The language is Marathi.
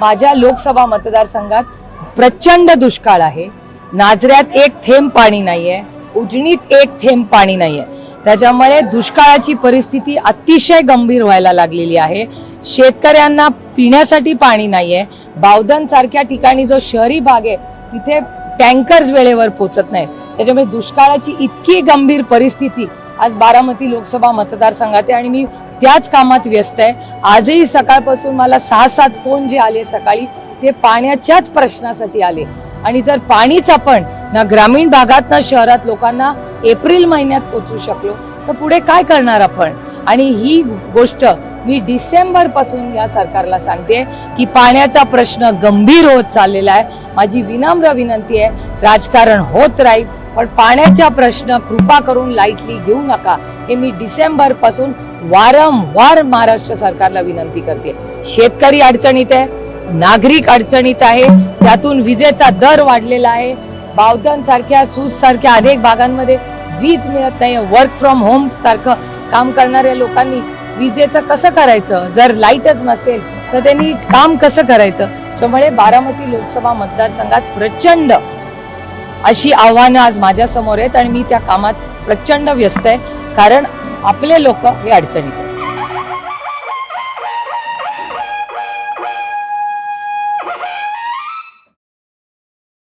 माझ्या लोकसभा मतदारसंघात प्रचंड दुष्काळ आहे. नाजऱ्यात एक थेंब पाणी नाहीये उजणीत एक थेंब पाणी नाहीये. त्याच्यामुळे दुष्काळाची परिस्थिती अतिशय गंभीर व्हायला लागलेली आहे. शेतकऱ्यांना पिण्यासाठी पाणी नाहीये. बावधन सारख्या ठिकाणी जो शहरी भाग आहे तिथे टँकर्स वेळेवर पोचत नाहीत. त्याच्यामुळे दुष्काळाची इतकी गंभीर परिस्थिती आज बारामती लोकसभा मतदारसंघात आहे आणि मी त्याच कामात व्यस्त आहे. आजही सकाळपासून मला सहा सात फोन जे आले सकाळी ते पाण्याच्याच प्रश्नासाठी आले. आणि जर पाणीच आपण ना ग्रामीण भागात ना शहरात लोकांना एप्रिल महिन्यात पोचू शकलो तर पुढे काय करणार आपण? आणि ही गोष्ट मी डिसेंबरपासून या सरकारला सांगते की पाण्याचा प्रश्न गंभीर होत चाललेला आहे. माझी विनम्र विनंती आहे राजकारण होत राहील पण पाण्याचा प्रश्न कृपा करून लाईटली घेऊ नका. हे मी डिसेंबरपासून वारंवार महाराष्ट्र सरकारला विनंती करते. शेतकरी अडचणीत आहे नागरिक अडचणीत आहे त्यातून विजेचा दर वाढलेला आहे. बावधन सारख्या सूज सारख्या अनेक भागांमध्ये वीज मिळत नाही वर्क फ्रॉम होम सारखं काम करणाऱ्या लोकांनी विजेचं कसं करायचं? जर लाईटच नसेल तर त्यांनी काम कसं करायचं? त्यामुळे बारामती लोकसभा मतदारसंघात प्रचंड अशी आव्हानं आज माझ्यासमोर आहेत आणि मी त्या कामात प्रचंड व्यस्त आहे. कारण आपले लोक हे अडचणीत आहेत.